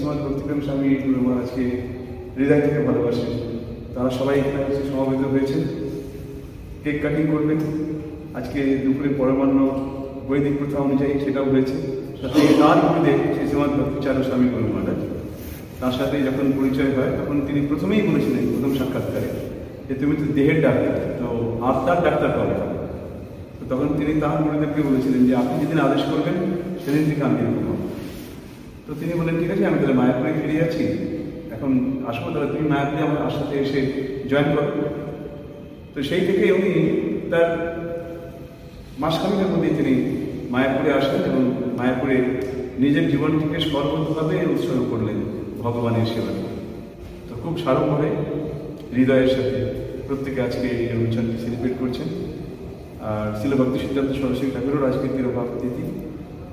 সমাজ ভক্তিপ্রেম স্বামী গুরু মহারাজকে হৃদয় থেকে ভালোবাসেন তারা সবাই এখানে এসে সমাবেত হয়েছে। কেক কাটিং করবেন আজকে দুপুরে পরমান্ন বৈদিক প্রথা অনুযায়ী সেটাও হয়েছে। সাথে তার গুরুদেব শ্রী সমাজ ভক্তিচারণ স্বামী গুরু মহারাজ। তার সাথে যখন পরিচয় হয়, তখন তিনি প্রথমেই বলেছিলেন প্রথম সাক্ষাৎকারে যে, তুমি তো দেহের ডাক্তার, তো আত্মার ডাক্তার হবে তো তখন তিনি তার গুরুদেবকে বলেছিলেন যে, আপনি যেদিন আদেশ করবেন, সেদিন থেকে আমি এরকম। তো তিনি বললেন, ঠিক আছে, আমি তাহলে মায়াপুরে ফিরে যাচ্ছি। এখন আসব, তাহলে তুমি মায়াপুরে আমার সাথে এসে জয়েন করো। তো সেই থেকে উনি তার মাসখানেকের মধ্যেই তিনি মায়াপুরে আসেন এবং মায়াপুরে নিজের জীবনটিকে সর্বভাবে উৎসর্গ করলেন ভগবানের সেবা তো খুব সারমভাবে হৃদয়ের সাথে প্রত্যেকে আজকে এই অনুষ্ঠানটি সেলিব্রেট করছেন। আর শিলভক্তি সিদ্ধান্ত সরস্বতী ঠাকুরের আজকে তিরোভাব তিথি।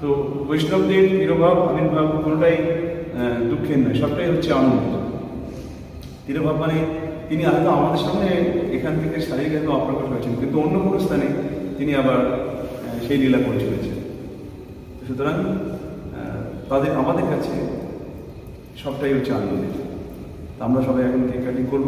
তো বৈষ্ণবদের তিরোভাব, আবির্ভাব কোনোটাই দুঃখের নয়, সবটাই হচ্ছে আনন্দ। তিরোভাব মানে তিনি হয়তো আমাদের সামনে এখান থেকে শারীরিকভাবে অপ্রকট হয়েছেন, কিন্তু অন্য কোনো স্থানে তিনি আবার সেই লীলা করে চলেছেন। সুতরাং তাদের, আমাদের কাছে সবটাই হচ্ছে আনন্দের। আমরা সবাই এখন কেক কাটিং করব।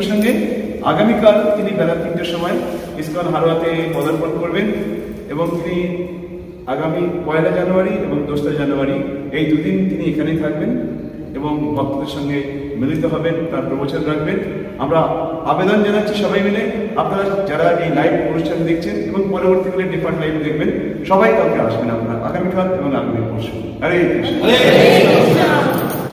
প্রসঙ্গে আগামীকাল তিনি বেলা তিনটের সময় ইস্কন হারোয়াতে পদার্পণ করবেন এবং তিনি আগামী পয়লা জানুয়ারি এবং দোসরা জানুয়ারি এই দুদিন তিনি এখানেই থাকবেন এবং ভক্তদের সঙ্গে মিলিত হবেন, তার প্রবচন রাখবেন। আমরা আবেদন জানাচ্ছি সবাই মিলে। আপনারা যারা এই লাইভ অনুষ্ঠান দেখছেন এবং পরবর্তীকালে ডিফারেন্ট লাইভ দেখবেন, সবাই কালকে আসবেন আপনারা আগামীকাল এবং আগামী পরশু। হরে কৃষ্ণ।